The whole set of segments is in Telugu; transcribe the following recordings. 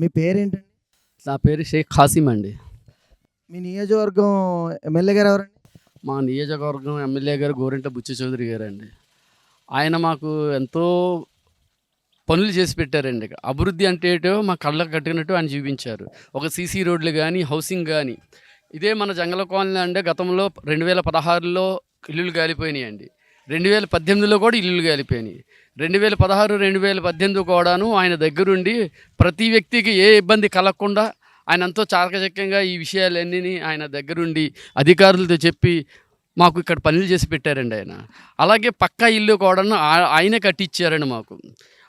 మీ పేరేంటండి? నా పేరు షేక్ ఖాసిం అండి. మీ నియోజకవర్గం ఎమ్మెల్యే గారు ఎవరండి? మా నియోజకవర్గం ఎమ్మెల్యే గారు గోరింట బుచ్చి చౌదరి గారు అండి ఆయన మాకు ఎంతో పనులు చేసి పెట్టారండి. అభివృద్ధి అంటే ఏంటో మా కళ్ళకు కట్టినట్టు ఆయన చూపించారు. ఒక సీసీ రోడ్లు కానీ హౌసింగ్ కానీ ఇదే మన జంగల కాలనీ అంటే గతంలో రెండు వేల పదహారులో ఇల్లులు గాలిపోయినాయండి. రెండు వేల పద్దెనిమిదిలో కూడా ఇల్లులు గాలిపోయినాయి. రెండు వేల పదహారు రెండు వేల పద్దెనిమిది కూడాను ఆయన దగ్గరుండి ప్రతి వ్యక్తికి ఏ ఇబ్బంది కలగకుండా ఆయన ఎంతో చాకచక్యంగా ఈ విషయాలన్నీ ఆయన దగ్గరుండి అధికారులతో చెప్పి మాకు ఇక్కడ పనులు చేసి పెట్టారండి ఆయన. అలాగే పక్కా ఇల్లు కూడాను ఆయనే కట్టించారండి మాకు.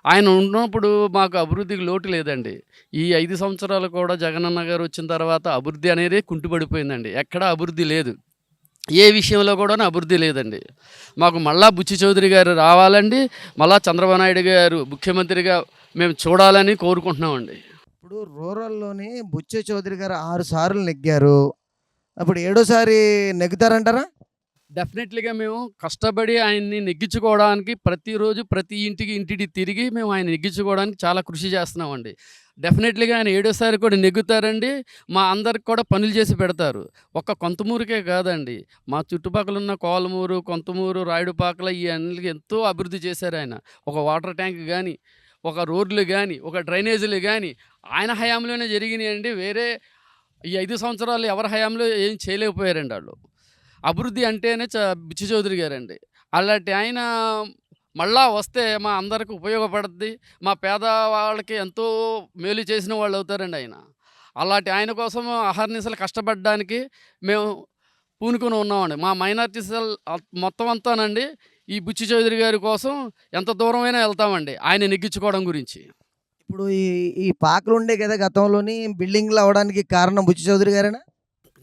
ఆయన ఉన్నప్పుడు మాకు అభివృద్ధికి లోటు లేదండి. ఈ ఐదు సంవత్సరాలు కూడా జగనన్న గారు వచ్చిన తర్వాత అభివృద్ధి అనేది కుంటుపడిపోయిందండి ఎక్కడా అభివృద్ధి లేదు. ఏ విషయంలో కూడా అభివృద్ధి లేదండి. మాకు మళ్ళా బుచ్చి చౌదరి గారు రావాలండి మళ్ళా చంద్రబాబు నాయుడు గారు ముఖ్యమంత్రిగా మేము చూడాలని కోరుకుంటున్నామండి. ఇప్పుడు రూరల్లోని బుచ్చే చౌదరి గారు ఆరు సార్లు నెగ్గారు. అప్పుడు ఏడోసారి నెగ్గుతారంటారా? డెఫినెట్లీగా మేము కష్టపడి ఆయన్ని నెగ్గించుకోవడానికి ప్రతిరోజు ప్రతి ఇంటికి ఇంటికి తిరిగి మేము ఆయన నెగ్గించుకోవడానికి చాలా కృషి చేస్తున్నామండి. డెఫినెట్లీగా ఆయన ఏడోసారి కూడా నెగ్గుతారండి. మా అందరికి కూడా పనులు చేసి పెడతారు. ఒక్క కొంతమూరుకే కాదండి. మా చుట్టుపక్కల ఉన్న కోలమూరు కొంతమూరు రాయుడుపాకల ఈ అన్నిటికి ఎంతో అభివృద్ధి చేశారు ఆయన. ఒక వాటర్ ట్యాంక్ కానీ ఒక రోడ్లు కానీ ఒక డ్రైనేజీలు కానీ ఆయన హయాంలోనే జరిగినాయండి. వేరే ఈ ఐదు సంవత్సరాలు ఎవరి హయాంలో ఏం చేయలేకపోయారండి వాళ్ళు. అభివృద్ధి అంటేనే చ బిచ్చి చౌదరి గారండి. అలాంటి ఆయన మళ్ళా వస్తే మా అందరికి ఉపయోగపడుద్ది. మా పేదవాళ్ళకి ఎంతో మేలు చేసిన వాళ్ళు అవుతారండి ఆయన. అలాంటి ఆయన కోసం అహర్నిశలు కష్టపడడానికి మేము పూనుకొని ఉన్నామండి. మా మైనార్టీ సెల్ మొత్తం అంతానండి ఈ బుచ్చి చౌదరి గారి కోసం ఎంత దూరమైనా వెళ్తామండి ఆయన నెగ్గించుకోవడం గురించి. ఇప్పుడు ఈ ఈ పాకలు ఉండే కదా గతంలోని బిల్డింగ్లు అవడానికి కారణం బుచ్చి చౌదరి గారేనా?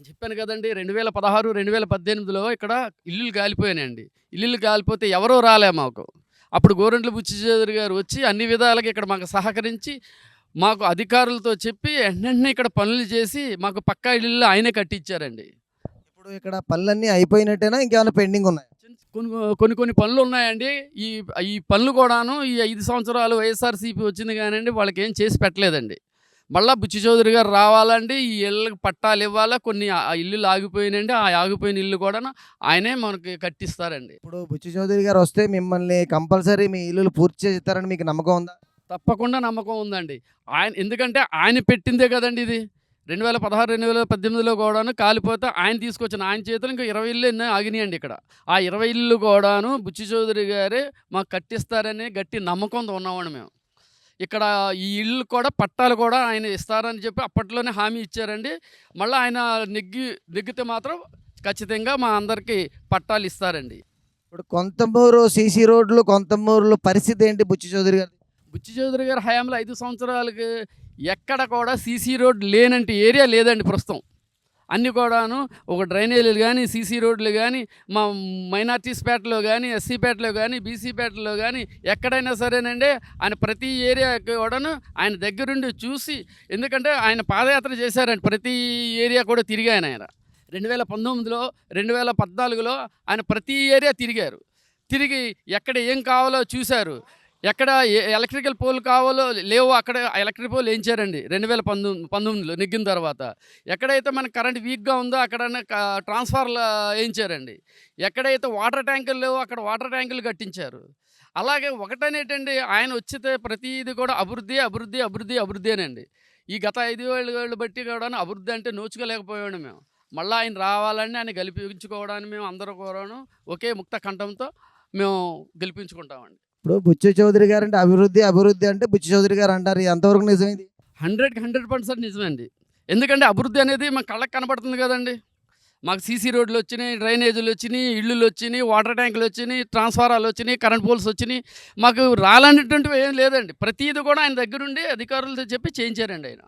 చెప్పాను కదండి రెండు వేల పదహారు రెండు వేల పద్దెనిమిదిలో ఇక్కడ ఇల్లులు కాలిపోయినాయండి ఇల్లులు కాలిపోతే ఎవరో రాలే మాకు. అప్పుడు గోరంట్ల బుచ్చి చౌదరి గారు వచ్చి అన్ని విధాలుగా ఇక్కడ మాకు సహకరించి మాకు అధికారులతో చెప్పి వెంటనే ఇక్కడ పనులు చేసి మాకు పక్కా ఇల్లు ఆయనే కట్టించారండి. ఇప్పుడు ఇక్కడ పనులన్నీ అయిపోయినట్టేనా? ఇంకేమైనా పెండింగ్ ఉన్నాయి? కొన్ని కొన్ని కొన్ని పనులు ఉన్నాయండి. ఈ ఈ పనులు కూడాను ఈ ఐదు సంవత్సరాలు వైఎస్ఆర్సీపీ వచ్చింది కానివ్వండి వాళ్ళకి ఏం చేసి పెట్టలేదండి. మళ్ళా బుచ్చి చౌదరి గారు రావాలండి ఈ ఇళ్ళకి పట్టాలు ఇవ్వాలా కొన్ని ఆ ఇల్లులు ఆగిపోయినండి ఆ ఆగిపోయిన ఇల్లు కూడా ఆయనే మనకి కట్టిస్తారండి. ఇప్పుడు బుచ్చి చౌదరి గారు వస్తే మిమ్మల్ని కంపల్సరీ మీ ఇల్లులు పూర్తి చేస్తారని మీకు నమ్మకం ఉందా? తప్పకుండా నమ్మకం ఉందండి. ఆయన ఎందుకంటే ఆయన పెట్టిందే కదండి ఇది. రెండు వేల పదహారు రెండు వేల పద్దెనిమిదిలో కూడాను కాలిపోతే ఆయన తీసుకొచ్చిన ఆయన చేతులు ఇంకా ఇరవై ఇల్లు ఎన్నో ఆగినాయండి ఇక్కడ. ఆ ఇరవై ఇల్లు కూడాను బుచ్చి చౌదరి గారే మాకు కట్టిస్తారని గట్టి నమ్మకంతో ఉన్నామండి మేము. ఇక్కడ ఈ ఇల్లు కూడా పట్టాలు కూడా ఆయన ఇస్తారని చెప్పి అప్పట్లోనే హామీ ఇచ్చారండి. మళ్ళీ ఆయన నెగ్గి నెగ్గితే మాత్రం ఖచ్చితంగా మా అందరికీ పట్టాలు ఇస్తారండి. ఇప్పుడు కొంతమూరు సీసీ రోడ్లు కొంతమూరులో పరిస్థితి ఏంటి బుచ్చి చౌదరి గారి? బుచ్చి చౌదరి గారి హయాంలో ఐదు సంవత్సరాలకి ఎక్కడ కూడా సీసీ రోడ్ లేనంటే ఏరియా లేదండి ప్రస్తుతం. అన్నీ కూడాను ఒక డ్రైనేజీలు కానీ సీసీ రోడ్లు కానీ మా మైనార్టీస్పేటలో కానీ ఎస్సీపేటలో కానీ బీసీపేటలో కానీ ఎక్కడైనా సరేనండి ఆయన ప్రతి ఏరియా కూడాను ఆయన దగ్గరుండి చూసి ఎందుకంటే ఆయన పాదయాత్ర చేశారండి. ప్రతి ఏరియా కూడా తిరిగాయన ఆయన రెండు వేల పంతొమ్మిదిలో రెండు వేల పద్నాలుగులో ఆయన ప్రతి ఏరియా తిరిగారు. తిరిగి ఎక్కడ ఏం కావాలో చూశారు. ఎక్కడ ఎలక్ట్రికల్ పోల్ కావాలో లేవో అక్కడ ఎలక్ట్రిక్ పోల్ వేయించారండి రెండు వేల పంతొమ్మిది పంతొమ్మిదిలో నెగ్గిన తర్వాత. ఎక్కడైతే మనకు కరెంట్ వీక్గా ఉందో అక్కడ ట్రాన్స్ఫార్లు వేయించారండి ఎక్కడైతే వాటర్ ట్యాంకులు లేవో అక్కడ వాటర్ ట్యాంకులు కట్టించారు. అలాగే ఒకటనేటండి ఆయన వచ్చితే ప్రతిది కూడా అభివృద్ధి అభివృద్ధి అభివృద్ధి అభివృద్ధి అనండి. ఈ గత ఐదు ఏళ్ళు బట్టి కూడా అభివృద్ధి అంటే నోచుకోలేకపోయాడు మేము. మళ్ళీ ఆయన రావాలని ఆయన గెలిపించుకోవడానికి మేము అందరూ కూడాను ఒకే ముక్త కంఠంతో మేము గెలిపించుకుంటామండి. ఇప్పుడు బుచ్చు చౌదరి గారు అంటే అభివృద్ధి అభివృద్ధి అంటే బుచ్చి చౌదరి గారు అంటారు. ఎంతవరకు నిజమైంది? హండ్రెడ్కి హండ్రెడ్ పర్సెంట్ నిజమండి. ఎందుకంటే అభివృద్ధి అనేది మా కళ్ళకి కనబడుతుంది కదండి. మాకు సీసీ రోడ్లు వచ్చినాయి డ్రైనేజీలు వచ్చినాయి ఇళ్ళు వచ్చినాయి వాటర్ ట్యాంకులు వచ్చినాయి ట్రాన్స్ఫారాలు వచ్చినాయి కరెంట్ పోల్స్ వచ్చినాయి. మాకు రాలనేటువంటివి ఏం లేదండి. ప్రతీది కూడా ఆయన దగ్గరుండి అధికారులతో చెప్పి చేయించారండి ఆయన.